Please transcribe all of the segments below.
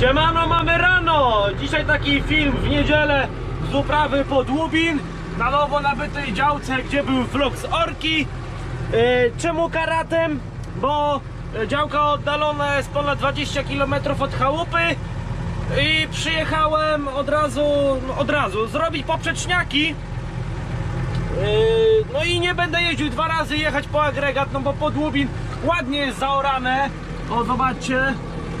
Siemano, mamy rano! Dzisiaj taki film w niedzielę z uprawy pod Łubin na nowo nabytej działce, gdzie był vlog z Orki. Yy, czemu karatem? Bo działka oddalona jest ponad 20 km od chałupy i przyjechałem od razu, no od razu, zrobić poprzeczniaki. Yy, No i nie będę jeździł dwa razy jechać po agregat, no bo pod Łubin ładnie jest zaorane. O, zobaczcie,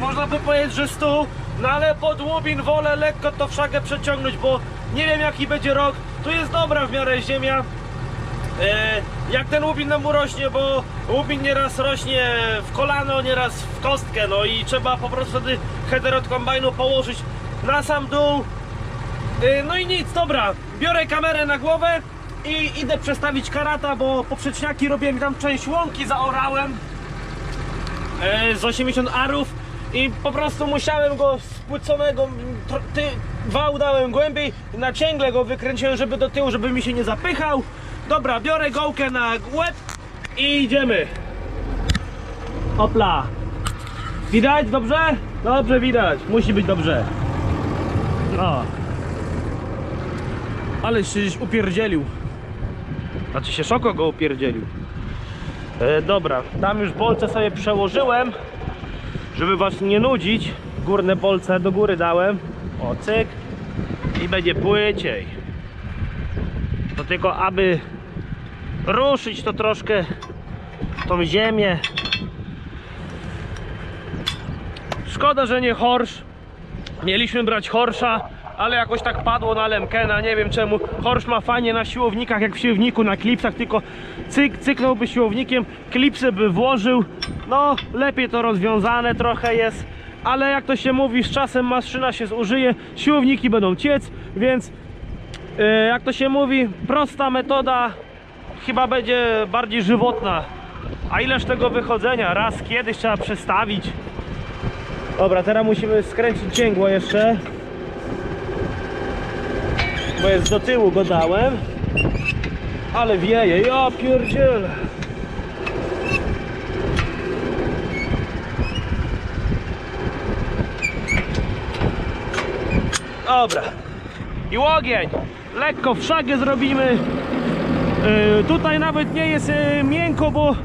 można by powiedzieć, że stu, no ale pod Łubin wolę lekko to wszakę przeciągnąć, bo nie wiem jaki będzie rok. Tu jest dobra w miarę ziemia. E, jak ten łubin nam urośnie, bo łubin nieraz rośnie w kolano, nieraz w kostkę, no i trzeba po prostu wtedy header od kombajnu położyć na sam dół. E, no i nic, dobra, biorę kamerę na głowę i idę przestawić karata, bo poprzeczniaki robiłem tam część łąki, zaorałem e, z 80 arów i po prostu musiałem go spłyconego, ty, wał głębiej, na cięgle go wykręciłem, żeby do tyłu, żeby mi się nie zapychał. Dobra, biorę gołkę na łeb i idziemy. Opla. Widać dobrze? Dobrze widać, musi być dobrze. No. Ale się upierdzielił. Znaczy się szoko go upierdzielił. E, dobra, tam już bolce sobie przełożyłem, żeby was nie nudzić. Górne bolce do góry dałem. O, cyk. I będzie płyciej. To tylko aby ruszyć to troszkę tą ziemię. Szkoda, że nie horsz. Mieliśmy brać horsza, ale jakoś tak padło na Lemkena, nie wiem czemu. Horsz ma fajnie na siłownikach, jak w siłowniku, na klipsach, tylko cyk, cyknąłby siłownikiem, klipsy by włożył. No, lepiej to rozwiązane trochę jest, ale jak to się mówi, z czasem maszyna się zużyje, siłowniki będą ciec, więc e, jak to się mówi, prosta metoda chyba będzie bardziej żywotna. A ileż tego wychodzenia? Raz kiedyś trzeba przestawić. Dobra, teraz musimy skręcić cięgło jeszcze. Bo jest do tyłu go dałem. Ale wieje, ja pierdzielę. Dobra. I ogień. Lekko w szagę zrobimy. Yy, tutaj nawet nie jest yy, miękko, bo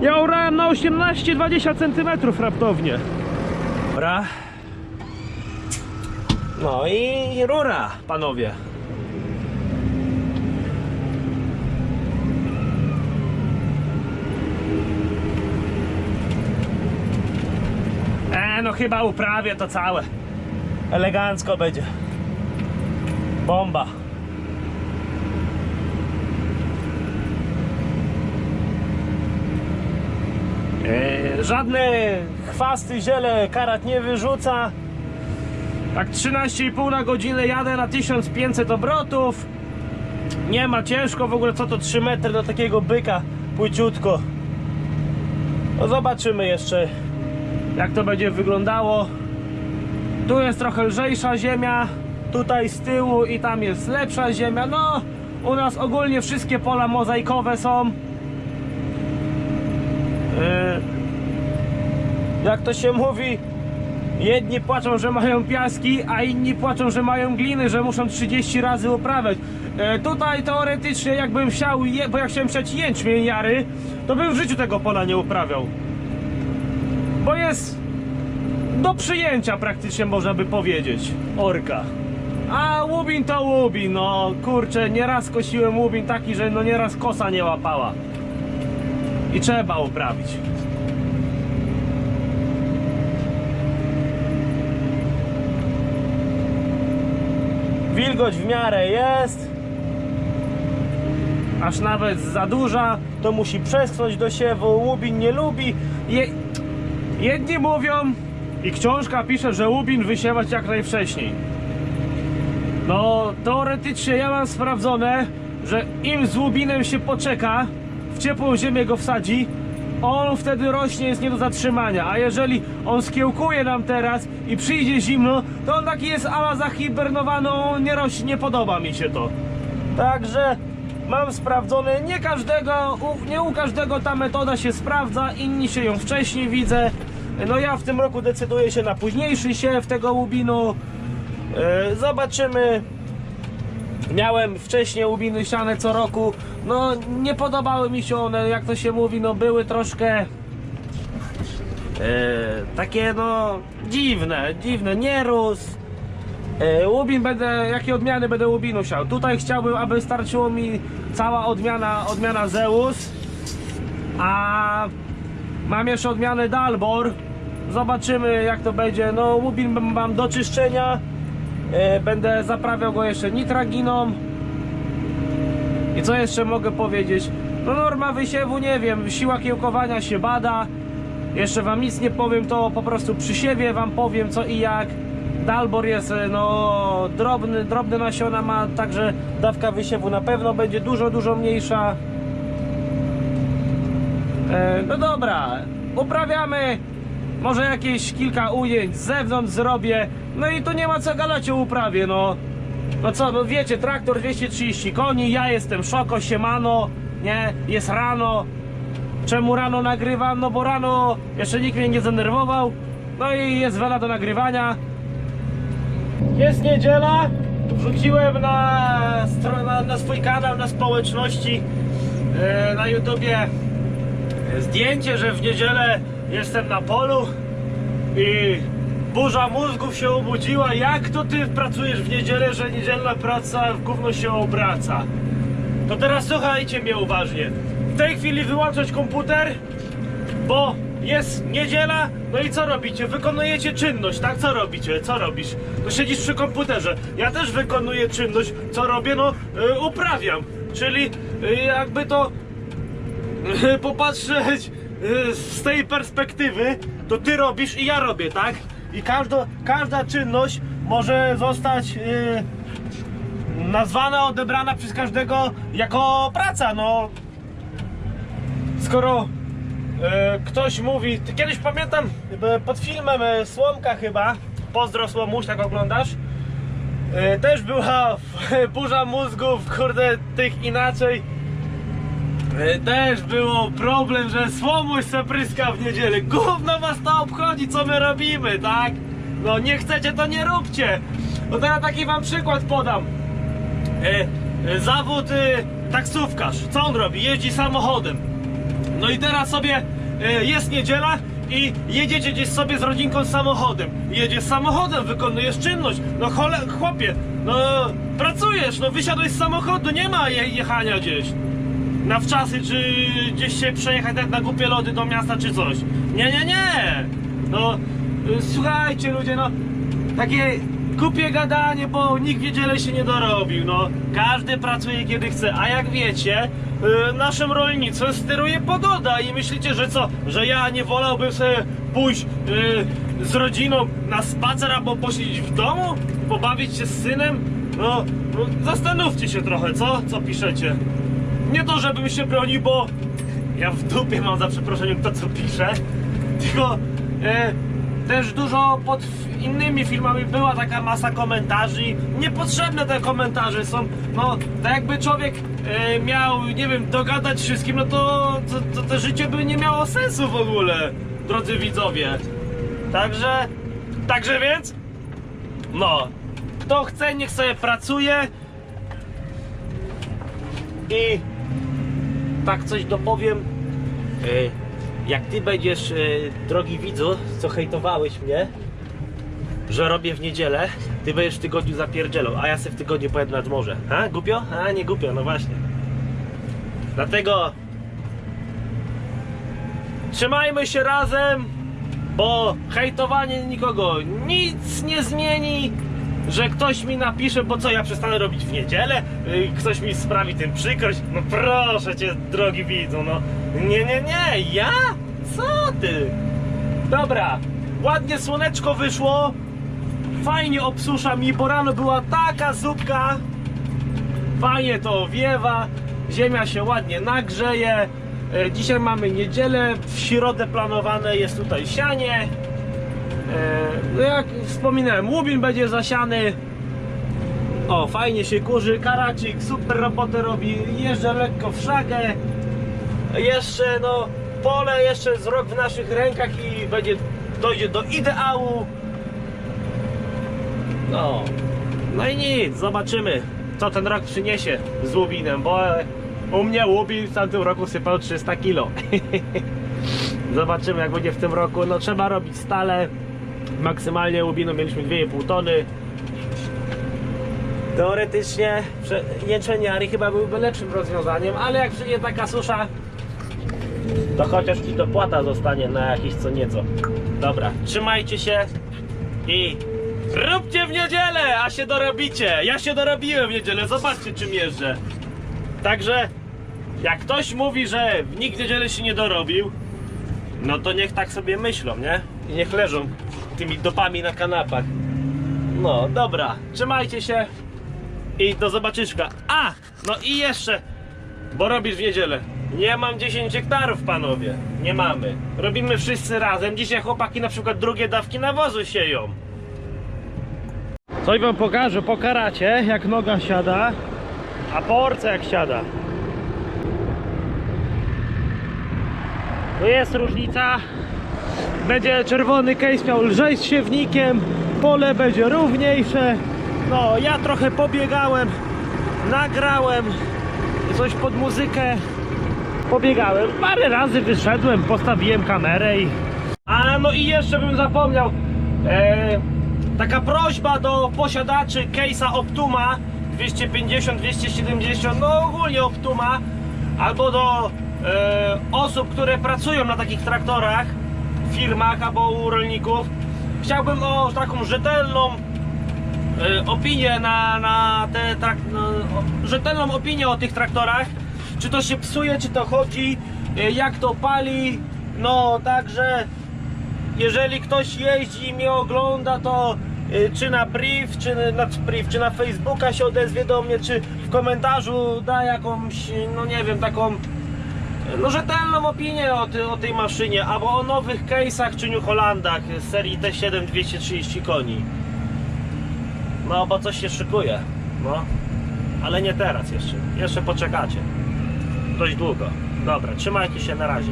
ja orałem na 18-20 cm raptownie. Dobra. No i rura, panowie. E, no chyba uprawię to całe. Elegancko będzie. Bomba. E, żadne chwasty, ziele karat nie wyrzuca. Tak 13,5 na godzinę jadę na 1500 obrotów. Nie ma ciężko w ogóle co to 3 metry do takiego byka płyciutko. No zobaczymy jeszcze jak to będzie wyglądało. Tu jest trochę lżejsza ziemia, tutaj z tyłu i tam jest lepsza ziemia. No, u nas ogólnie wszystkie pola mozaikowe są. Yy, jak to się mówi, jedni płaczą, że mają piaski, a inni płaczą, że mają gliny, że muszą 30 razy uprawiać. E, tutaj teoretycznie jakbym chciał, bo jak chciałem siać jęczmień jary, to bym w życiu tego pola nie uprawiał. Bo jest do przyjęcia praktycznie można by powiedzieć. Orka. A łubin to łubin, no kurczę, nieraz kosiłem łubin taki, że no nieraz kosa nie łapała. I trzeba uprawić. Wilgoć w miarę jest. Aż nawet za duża, to musi przeschnąć do siewu. Łubin nie lubi. Je... Jedni mówią, i książka pisze, że łubin wysiewać jak najwcześniej. No, teoretycznie ja mam sprawdzone, że im z łubinem się poczeka, ciepłą ziemię go wsadzi, on wtedy rośnie, jest nie do zatrzymania. A jeżeli on skiełkuje nam teraz i przyjdzie zimno, to on taki jest ala zahibernowany, on nie rośnie, nie podoba mi się to. Także mam sprawdzone, nie każdego, nie u każdego ta metoda się sprawdza, inni się ją wcześniej widzę. No ja w tym roku decyduję się na późniejszy siew tego łubinu. E, Zobaczymy. Miałem wcześniej łubiny siane co roku. No nie podobały mi się one, jak to się mówi, no były troszkę e, takie no dziwne, dziwne, nie rósł. E, Łubin będę, jakie odmiany będę łubinu siał? Tutaj chciałbym, aby starczyło mi cała odmiana, odmiana Zeus. A mam jeszcze odmianę Dalbor. Zobaczymy jak to będzie. No łubin mam do czyszczenia. E, Będę zaprawiał go jeszcze nitraginą. I co jeszcze mogę powiedzieć? No norma wysiewu nie wiem, siła kiełkowania się bada. Jeszcze wam nic nie powiem, to po prostu przy siewie wam powiem co i jak. Dalbor jest e, no drobny, drobne nasiona ma, także dawka wysiewu na pewno będzie dużo, dużo mniejsza. E, no dobra, uprawiamy. Może jakieś kilka ujęć z zewnątrz zrobię. No i tu nie ma co gadać o uprawie, no. No co, no wiecie, traktor 230 koni, ja jestem szoko, siemano, nie? Jest rano. Czemu rano nagrywam? No bo rano jeszcze nikt mnie nie zdenerwował. No i jest wela do nagrywania. Jest niedziela. Wrzuciłem na, na, na swój kanał, na społeczności, e, na YouTubie zdjęcie, że w niedzielę jestem na polu i burza mózgów się obudziła. Jak to ty pracujesz w niedzielę, że niedzielna praca w gówno się obraca? To teraz słuchajcie mnie uważnie. W tej chwili wyłączać komputer, bo jest niedziela, no i co robicie? Wykonujecie czynność, tak? Co robicie? Co robisz? No siedzisz przy komputerze. Ja też wykonuję czynność. Co robię? No y, uprawiam. Czyli y, jakby to popatrzeć y, z tej perspektywy, to ty robisz i ja robię, tak? I każda, każda czynność może zostać y, nazwana, odebrana przez każdego jako praca, no. Skoro e, ktoś mówi, kiedyś pamiętam e, pod filmem e, Słomka chyba, pozdro Słomuś, tak oglądasz, e, też była burza mózgów, kurde, tych inaczej. E, Też było problem, że Słomuś se pryska w niedzielę. Gówno was to obchodzi, co my robimy, tak? No nie chcecie, to nie róbcie. No ja taki wam przykład podam. E, e, zawód taksówkarz. Co on robi? Jeździ samochodem. No i teraz sobie jest niedziela i jedziecie gdzieś sobie z rodzinką samochodem. Jedziesz samochodem, wykonujesz czynność. No chole, chłopie, no pracujesz, no wysiadłeś z samochodu, nie ma je, jechania gdzieś. Na wczasy, czy gdzieś się przejechać tak na głupie lody do miasta, czy coś. Nie, nie, nie! No, y, słuchajcie ludzie, no, takie głupie gadanie, bo nikt w niedzielę się nie dorobił, no. Każdy pracuje kiedy chce, a jak wiecie, y, naszym rolnictwem steruje pogoda i myślicie, że co, że ja nie wolałbym sobie pójść y, z rodziną na spacer albo posiedzieć w domu, pobawić się z synem? No, no zastanówcie się trochę, co? Co piszecie? Nie to, żebym się bronił, bo ja w dupie mam za przeproszeniem to, co piszę, tylko e, też dużo pod innymi filmami była taka masa komentarzy. Niepotrzebne te komentarze są. No, tak jakby człowiek e, miał, nie wiem, dogadać wszystkim, no to, to, to, to życie by nie miało sensu w ogóle, drodzy widzowie. Także, także więc, no, kto chce, niech sobie pracuje i tak coś dopowiem. E, Jak ty będziesz, e, drogi widzu, co hejtowałeś mnie, że robię w niedzielę, ty będziesz w tygodniu zapierdzielą, a ja sobie w tygodniu pojadę nad morze. A, głupio? A, nie głupio, no właśnie. Dlatego trzymajmy się razem, bo hejtowanie nikogo nic nie zmieni. Że ktoś mi napisze, bo co ja przestanę robić w niedzielę? Yy, Ktoś mi sprawi tym przykrość? No proszę cię, drogi widzu, no. Nie, nie, nie, ja? Co ty? Dobra, ładnie słoneczko wyszło. Fajnie obsusza mi, bo rano była taka zupka. Fajnie to wiewa, ziemia się ładnie nagrzeje. E, Dzisiaj mamy niedzielę, w środę planowane jest tutaj sianie. E, No jak wspominałem, łubin będzie zasiany. O, fajnie się kurzy, karacik, super robotę robi, jeżdżę lekko w szagę. Jeszcze no, pole jeszcze z rok w naszych rękach i będzie, dojdzie do ideału. No, no i nic, zobaczymy, co ten rok przyniesie z Łubinem, bo u mnie Łubin w tamtym roku sypał 300 kilo. zobaczymy, jak będzie w tym roku. No, trzeba robić stale. Maksymalnie Łubinu mieliśmy 2,5 tony. Teoretycznie prze- jęczeniary chyba byłby lepszym rozwiązaniem, ale jak przyjdzie taka susza, to chociaż i dopłata zostanie na jakieś co nieco. Dobra, trzymajcie się i róbcie w niedzielę, a się dorobicie. Ja się dorobiłem w niedzielę, zobaczcie czym jeżdżę. Także jak ktoś mówi, że nikt w niedzielę się nie dorobił, no to niech tak sobie myślą, nie? I niech leżą tymi dopami na kanapach. No, dobra, trzymajcie się i do zobaczyska. A, no i jeszcze, bo robisz w niedzielę. Nie mam 10 hektarów, panowie. Nie mamy. Robimy wszyscy razem. Dzisiaj chłopaki na przykład drugie dawki nawozu sieją. Coś wam pokażę po karacie, jak noga siada, a po orce jak siada. Tu jest różnica. Będzie czerwony case miał lżej z siewnikiem, pole będzie równiejsze. No, ja trochę pobiegałem, nagrałem coś pod muzykę, pobiegałem. Parę razy wyszedłem, postawiłem kamerę i... A no i jeszcze bym zapomniał. E, taka prośba do posiadaczy case'a Optuma 250, 270, no ogólnie Optuma, albo do e, osób, które pracują na takich traktorach firmach albo u rolników. Chciałbym o taką rzetelną e, opinię na, na te trak, o, rzetelną opinię o tych traktorach. Czy to się psuje, czy to chodzi, e, jak to pali. No także jeżeli ktoś jeździ i mnie ogląda, to y, czy na priv, czy na priv, czy na Facebooka się odezwie do mnie, czy w komentarzu da jakąś, no nie wiem, taką y, no rzetelną opinię o, ty, o tej maszynie, albo o nowych case'ach czy New Hollandach z serii T7 230 koni. No, bo coś się szykuje, no. Ale nie teraz jeszcze, jeszcze poczekacie. Dość długo. Dobra, trzymajcie się na razie.